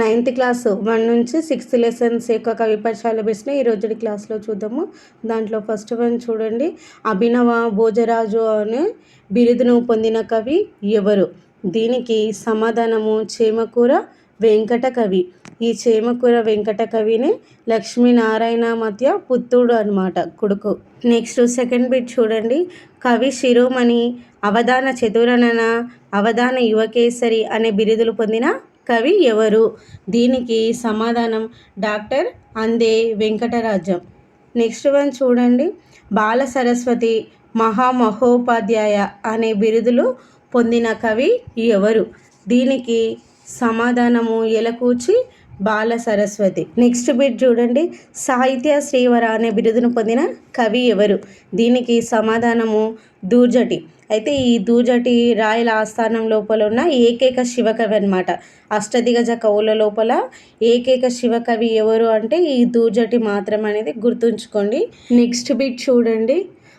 Ninth class one నుంచి sixth lessons యొక్క కవిపక్షాలు పరిచయాలు ఈ రోజుడి క్లాస్లో చూద్దాము. దాంట్లో ఫస్ట్ వన్ చూడండి. అభినవ భోజరాజు అనే బిరుదును పొందిన కవి ఎవరు? దీనికి సమాధానము చేమకూర వెంకట కవి. ఈ చేమకూర వెంకట కవిని లక్ష్మీనారాయణ మధ్య పుత్తూడు అనమాట కొడుకు. నెక్స్ట్ సెకండ్ బిట్ చూడండి. కవి శిరోమణి అవధాన చతురనన అవధాన యువకేసరి అనే బిరుదులు పొందిన కవి ఎవరు? దీనికి సమాధానం డాక్టర్ అందే వెంకటరాజ్యం నెక్స్ట్ వన్ చూడండి. బాల సరస్వతి మహామహోపాధ్యాయ అనే బిరుదులు పొందిన కవి ఎవరు? దీనికి సమాధానము ఎలకూచి బాల సరస్వతి. నెక్స్ట్ బిట్ చూడండి. సాహిత్య శ్రీవర అనే బిరుదును పొందిన కవి ఎవరు? దీనికి సమాధానము దూర్జటి. అయితే ఈ దూజటి రాయల ఆస్థానం లోపల ఉన్న ఏకైక శివకవి అనమాట అష్టదిగజ కవుల లోపల ఏకైక శివకవి ఎవరు అంటే ఈ దూజటి మాత్రం అనేది గుర్తుంచుకోండి. నెక్స్ట్ బిట్ చూడండి.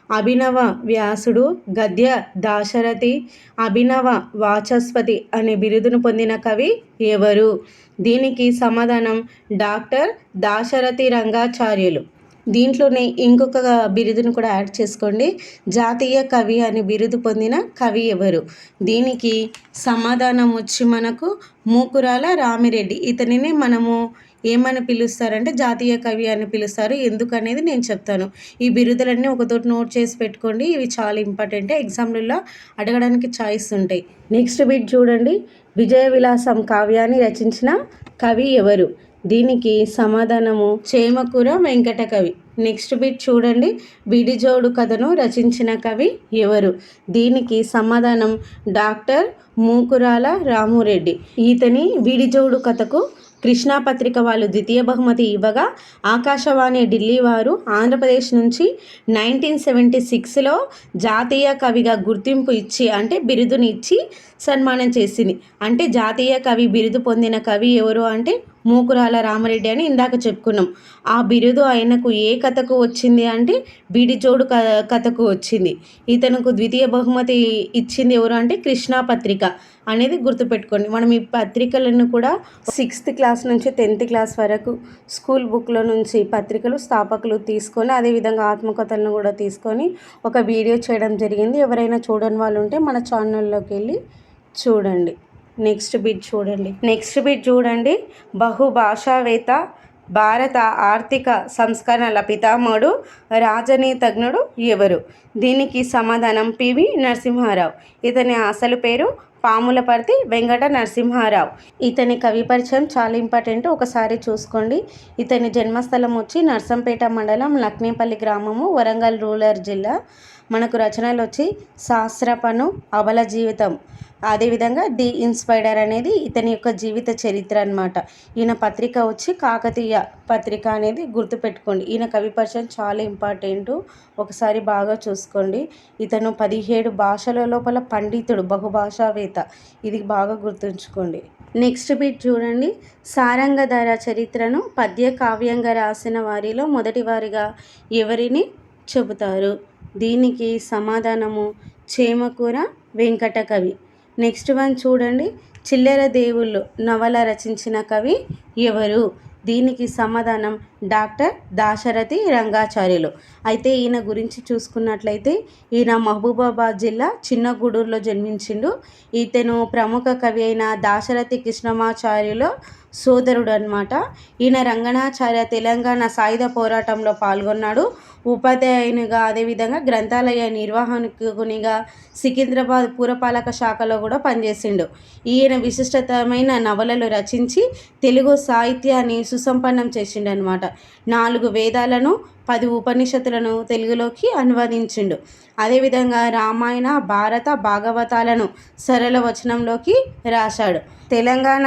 అభినవ వ్యాసుడు గద్య దాశరథి అభినవ వాచస్పతి అనే బిరుదును పొందిన కవి ఎవరు? దీనికి సమాధానం డాక్టర్ దాశరథి రంగాచార్యులు. దీంట్లోనే ఇంకొక బిరుదును కూడా యాడ్ చేసుకోండి. జాతీయ కవి అని బిరుదు పొందిన కవి ఎవరు? దీనికి సమాధానం వచ్చి మనకు మూకురాల రామిరెడ్డి. ఇతనిని మనము ఏమని పిలుస్తారంటే జాతీయ కవి అని పిలుస్తారు. ఎందుకనేది నేను చెప్తాను. ఈ బిరుదులన్నీ ఒకతోటి నోట్ చేసి పెట్టుకోండి. ఇవి చాలా ఇంపార్టెంట్. ఎగ్జామ్లలో అడగడానికి చాయిస్ ఉంటాయి. నెక్స్ట్ బిట్ చూడండి. విజయ విలాసం కావ్యాన్ని రచించిన కవి ఎవరు? దీనికి సమాధానము చేమకూర వెంకట కవి. నెక్స్ట్ బిట్ చూడండి. బిడిజోడు కథను రచించిన కవి ఎవరు? దీనికి సమాధానం డాక్టర్ మూకురాల రామురెడ్డి. ఈతని విడిజోడు కథకు కృష్ణా పత్రిక వాళ్ళు ద్వితీయ బహుమతి ఇవ్వగా ఆకాశవాణి ఢిల్లీ వారు ఆంధ్రప్రదేశ్ నుంచి నైన్టీన్ సెవెంటీ సిక్స్లో జాతీయ కవిగా గుర్తింపు ఇచ్చి అంటే బిరుదుని ఇచ్చి సన్మానం చేసింది. అంటే జాతీయ కవి బిరుదు పొందిన కవి ఎవరు అంటే మూకురాల రామరెడ్డి అని ఇందాక చెప్పుకున్నాం. ఆ బిరుదు ఆయనకు ఏ కథకు వచ్చింది అంటే బీడిజోడు క కథకు వచ్చింది. ఇతనుకు ద్వితీయ బహుమతి ఇచ్చింది ఎవరు అంటే కృష్ణా పత్రిక అనేది గుర్తుపెట్టుకోండి. మనం ఈ పత్రికలను కూడా సిక్స్త్ క్లాస్ నుంచి టెన్త్ క్లాస్ వరకు స్కూల్ బుక్లో నుంచి పత్రికలు స్థాపకులు తీసుకొని అదేవిధంగా ఆత్మకథలను కూడా తీసుకొని ఒక వీడియో చేయడం జరిగింది. ఎవరైనా చూడని వాళ్ళు ఉంటే మన ఛానల్లోకి వెళ్ళి చూడండి. నెక్స్ట్ బిట్ చూడండి. నెక్స్ట్ బిట్ చూడండి. బహుభాషావేత్త భారత ఆర్థిక సంస్కరణల పితామహుడు రాజనీతజ్ఞుడు ఎవరు? దీనికి సమాధానం పివి నరసింహారావు. ఇతని అసలు పేరు పాములపర్తి వెంకట నరసింహారావు. ఇతని కవి పరిచయం చాలా ఇంపార్టెంట్. ఒకసారి చూసుకోండి. ఇతని జన్మస్థలం వచ్చి నర్సంపేట మండలం లక్నేపల్లి గ్రామము వరంగల్ రూరల్ జిల్లా. మనకు రచనలు వచ్చి శాస్త్రపను అబల జీవితం. అదేవిధంగా ది ఇన్స్పైడర్ అనేది ఇతని యొక్క జీవిత చరిత్ర అనమాట ఈయన పత్రిక వచ్చి కాకతీయ పత్రిక అనేది గుర్తుపెట్టుకోండి. ఈయన కవి పరిచయం చాలా ఇంపార్టెంట్. ఒకసారి బాగా చూసుకోండి. ఇతను పదిహేడు భాషల లోపల పండితుడు బహుభాషావేత్త. ఇది బాగా గుర్తుంచుకోండి. నెక్స్ట్ బిట్ చూడండి. సారంగధర చరిత్రను పద్య కావ్యంగా రాసిన వారిలో మొదటి వారిగా ఎవరిని చెబుతారు? దీనికి సమాధానము చేమకూర వెంకట కవి. నెక్స్ట్ వన్ చూడండి. చిల్లెర దేవుళ్ళు నవల రచించిన కవి ఎవరు? దీనికి సమాధానం డాక్టర్ దాశరథి రంగాచార్యులు. అయితే ఈయన గురించి చూసుకున్నట్లయితే ఈయన మహబూబాబాద్ జిల్లా చిన్నగూడూరులో జన్మించిండు. ఇతను ప్రముఖ కవి అయిన దాశరథి కృష్ణమాచార్యులు సోదరుడు అనమాట ఈయన రంగనాచార్య తెలంగాణ సాయుధ పోరాటంలో పాల్గొన్నాడు. ఉపాధ్యాయునిగా అదేవిధంగా గ్రంథాలయ నిర్వాహకునిగా సికింద్రాబాద్ పురపాలక శాఖలో కూడా పనిచేసిండు. ఈయన విశిష్టతమైన నవలలు రచించి తెలుగు సాహిత్యాన్ని సుసంపన్నం చేసిండు అనమాట నాలుగు వేదాలను పది ఉపనిషత్తులను తెలుగులోకి అనువదించిండు. అదేవిధంగా రామాయణ భారత భాగవతాలను సరళ వచనంలోకి రాశాడు. తెలంగాణ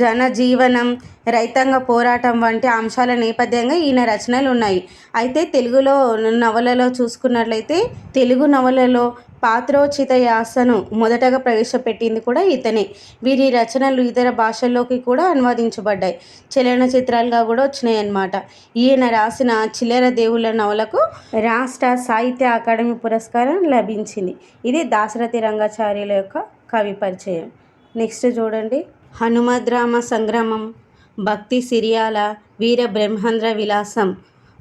జనజీవనం రైతాంగ పోరాటం వంటి అంశాల నేపథ్యంగా ఈయన రచనలు ఉన్నాయి అయితే తెలుగులో నవలలో చూసుకున్నట్లయితే తెలుగు నవలలో పాత్రోచిత యాసను మొదటగా ప్రవేశపెట్టింది కూడా ఇతనే. వీరి రచనలు ఇతర భాషల్లోకి కూడా అనువదించబడ్డాయి. చలనచిత్రాలుగా కూడా వచ్చినాయి అన్నమాట ఈయన రాసిన చిల్లర దేవుళ్ళ నవలకు రాష్ట్ర సాహిత్య అకాడమీ పురస్కారం లభించింది. ఇది దాశరథి రంగాచార్యుల యొక్క కవి పరిచయం. నెక్స్ట్ చూడండి. హనుమద్రామ సంగ్రామం భక్తి సిరియాల వీర బ్రహ్మాంధ్ర విలాసం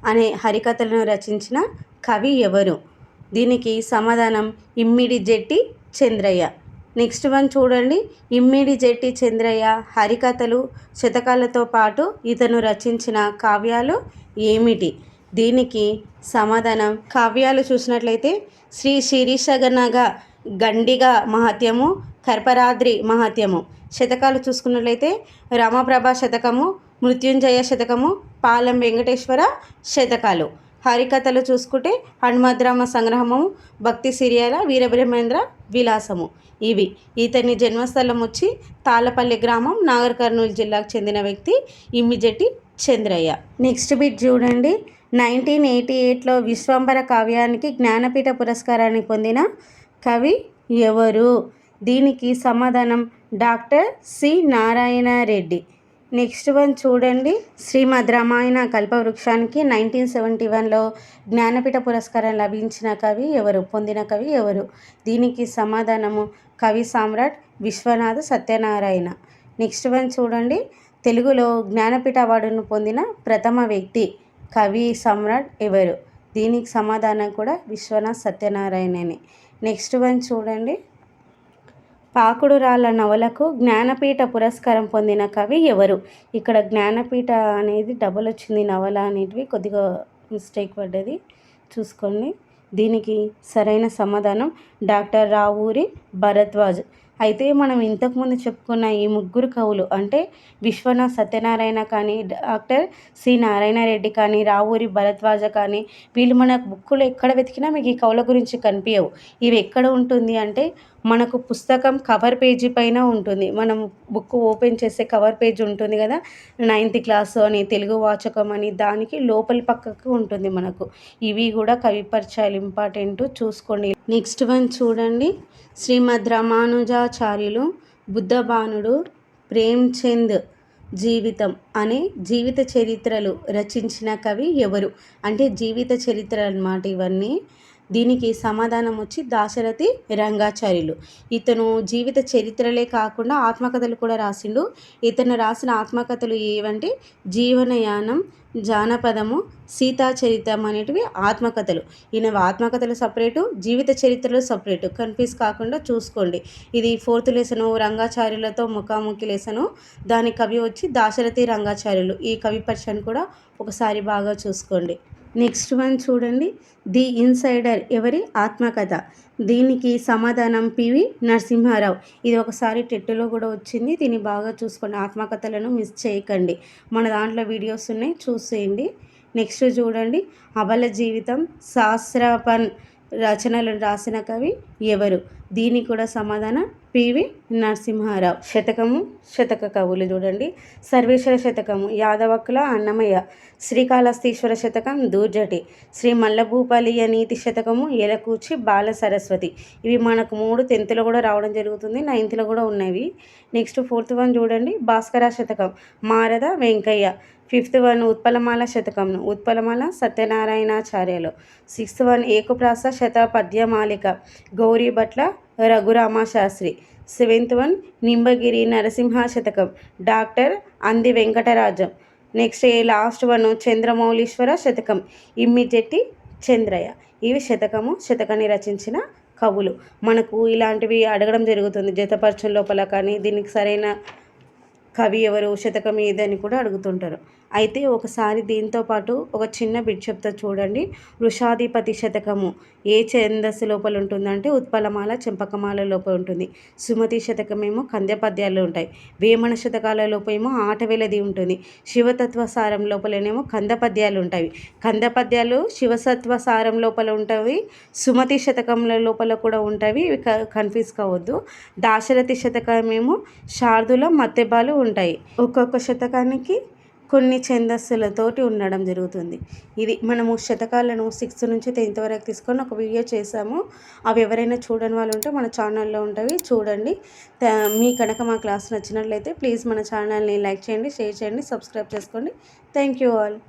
అనే హరికథలను రచించిన కవి ఎవరు? దీనికి సమాధానం ఇమ్మిడి జెట్టి చంద్రయ్య. నెక్స్ట్ వన్ చూడండి. ఇమ్మిడి జెట్టి చంద్రయ్య హరికథలు శతకాలతో పాటు ఇతను రచించిన కావ్యాలు ఏమిటి? దీనికి సమాధానం కావ్యాలు చూసినట్లయితే శ్రీ శిరీషగనగ గండిగ మహత్యము కర్పరాద్రి మహత్యము. శతకాలు చూసుకున్నట్లయితే రామప్రభ శతకము మృత్యుంజయ శతకము పాలెం వెంకటేశ్వర శతకాలు. హరికథలు చూసుకుంటే హనుమద్రామ సంగ్రహము భక్తి సిరియాల వీరబ్రహ్మేంద్ర విలాసము. ఇవి ఇతని జన్మస్థలం వచ్చి తాళ్ళపల్లి గ్రామం నాగర్ కర్నూలు జిల్లాకు చెందిన వ్యక్తి ఇమ్మిజెట్టి చంద్రయ్య. నెక్స్ట్ బిట్ చూడండి. నైన్టీన్ ఎయిటీ ఎయిట్లో విశ్వంబర కావ్యానికి జ్ఞానపీఠ పురస్కారాన్ని పొందిన కవి ఎవరు? దీనికి సమాధానం doctor C. Narayana Reddy. Next one చూడండి. శ్రీమద్ రామాయణ కల్పవృక్షానికి నైన్టీన్ సెవెంటీ వన్లో జ్ఞానపీఠ పురస్కారం లభించిన కవి ఎవరు? పొందిన కవి ఎవరు? దీనికి సమాధానము కవి సామ్రాట్ విశ్వనాథ సత్యనారాయణ. నెక్స్ట్ వన్ చూడండి. తెలుగులో జ్ఞానపీఠ అవార్డును పొందిన ప్రథమ వ్యక్తి కవి సమ్రాట్ ఎవరు? దీనికి సమాధానం కూడా విశ్వనాథ్ సత్యనారాయణని. నెక్స్ట్ వన్ చూడండి. పాకుడురాళ్ళ నవలకు జ్ఞానపీఠ పురస్కారం పొందిన కవి ఎవరు? ఇక్కడ జ్ఞానపీఠ అనేది డబల్ వచ్చింది. నవల అనేటివి కొద్దిగా మిస్టేక్ పడ్డది. చూసుకోండి. దీనికి సరైన సమాధానం డాక్టర్ రావూరి భరద్వాజ్. అయితే మనం ఇంతకుముందు చెప్పుకున్న ఈ ముగ్గురు కవులు అంటే విశ్వనాథ్ సత్యనారాయణ కానీ డాక్టర్ సి నారాయణ రెడ్డి కానీ రావూరి భరద్వాజ కానీ వీళ్ళు మన బుక్కులు ఎక్కడ వెతికినా మీకు ఈ కవుల గురించి కనిపించవు ఇవి ఎక్కడ ఉంటుంది అంటే మనకు పుస్తకం కవర్ పేజీ పైన ఉంటుంది. మనం బుక్ ఓపెన్ చేసే కవర్ పేజ్ ఉంటుంది కదా. నైన్త్ క్లాస్ అని తెలుగు వాచకం అని దానికి లోపలి పక్కకు ఉంటుంది మనకు. ఇవి కూడా కవి పరిచయాలు ఇంపార్టెంట్. చూసుకోండి. నెక్స్ట్ వన్ చూడండి. శ్రీమద్ రామానుజాచార్యులు బుద్ధబాణుడు ప్రేమ్చంద్ జీవితం అనే జీవిత చరిత్రలు రచించిన కవి ఎవరు? అంటే జీవిత చరిత్ర అన్నమాట ఇవన్నీ. దీనికి సమాధానం వచ్చి దాశరథి రంగాచార్యులు. ఇతను జీవిత చరిత్రలే కాకుండా ఆత్మకథలు కూడా రాసిండు. ఇతను రాసిన ఆత్మకథలు ఏవంటే జీవనయానం జానపదము సీతాచరితం అనేటివి ఆత్మకథలు. ఈయన ఆత్మకథలు సపరేటు జీవిత చరిత్రలు సపరేటు. కన్ఫ్యూజ్ కాకుండా చూసుకోండి. ఇది ఫోర్త్ లెసను రంగాచార్యులతో ముఖాముఖి లెసను. దాని కవి వచ్చి దాశరథి రంగాచార్యులు. ఈ కవి పరిచయం కూడా ఒకసారి బాగా చూసుకోండి. నెక్స్ట్ వన్ చూడండి. ది ఇన్సైడర్ ఎవరి? ఆత్మకథ. దీనికి సమాధానం పివి నరసింహారావు. ఇది ఒకసారి టెట్టులో కూడా వచ్చింది. దీన్ని బాగా చూసుకోండి ఆత్మకథలను మిస్ చేయకండి. మన దాంట్లో వీడియోస్ ఉన్నాయి. చూసేయండి. నెక్స్ట్ చూడండి. అబల జీవితం శాస్త్రపన్ రచనలు రాసిన కవి ఎవరు? దీనికి కూడా సమాధానం పివి నరసింహారావు. శతకము శతక కవులు చూడండి. సర్వేశ్వర శతకము యాదవక్కుల అన్నమయ్య. శ్రీకాళహస్తీశ్వర శతకం దూర్జటి. శ్రీ మల్లభూపాలియ నీతి శతకము ఎలకూచి బాల సరస్వతి. ఇవి మనకు మూడు టెన్త్లో కూడా రావడం జరుగుతుంది నైన్త్లో కూడా ఉన్నవి. నెక్స్ట్ ఫోర్త్ వన్ చూడండి. భాస్కర శతకం మారద వెంకయ్య. ఫిఫ్త్ వన్ ఉత్పలమాల శతకం ఉత్పలమాల సత్యనారాయణాచార్యలు. సిక్స్త్ వన్ ఏకప్రాస శత పద్యమాలిక గౌరీ భట్ల రఘురామ శాస్త్రి సెవెంత్ వన్ నింబగిరి నరసింహ శతకం. Doctor Andi Venkatarajam. Next last one Chandramouleeswara శతకం. ఇమ్మిజెట్టి చంద్రయ్య. ఇవి శతకము శతకాన్ని రచించిన కవులు. మనకు ఇలాంటివి అడగడం జరుగుతుంది. జతపరచం లోపల కానీ దీనికి సరైన కవి ఎవరు శతకం ఏదని కూడా అడుగుతుంటారు. అయితే ఒకసారి దీంతో పాటు ఒక చిన్న బిట్ చెప్తా చూడండి. వృషాధిపతి శతకము. ఏ ఛందస్సు లోపల ఉంటుందంటే ఉత్పలమాల చెంపకమాల లోపల ఉంటుంది. సుమతి శతకమేమో కందపద్యాలు ఉంటాయి. వేమన శతకాల లోపేమో ఆటవేలది ఉంటుంది. శివతత్వ సారం లోపలనేమో కందపద్యాలు ఉంటాయి. కందపద్యాలు శివసత్వ సారం లోపల ఉంటాయి. సుమతి శతకంల లోపల కూడా ఉంటాయి. ఇవి కన్ఫ్యూజ్ కావద్దు. దాశరథి శతకమేమో శార్దుల మత్తెబాలు ఉంటాయి. ఒక్కొక్క శతకానికి కొన్ని ఛందస్సులతోటి ఉండడం జరుగుతుంది. ఇది మనము శతకాలను సిక్స్త్ నుంచి టెన్త్ వరకు తీసుకొని ఒక వీడియో చేసాము అవి ఎవరైనా చూడని వాళ్ళు ఉంటే మన ఛానల్లో ఉంటవి చూడండి. మీ కనుక మా క్లాస్ నచ్చినట్లయితే ప్లీజ్ మన ఛానల్ని లైక్ చేయండి షేర్ చేయండి సబ్స్క్రైబ్ చేసుకోండి. Thank you all.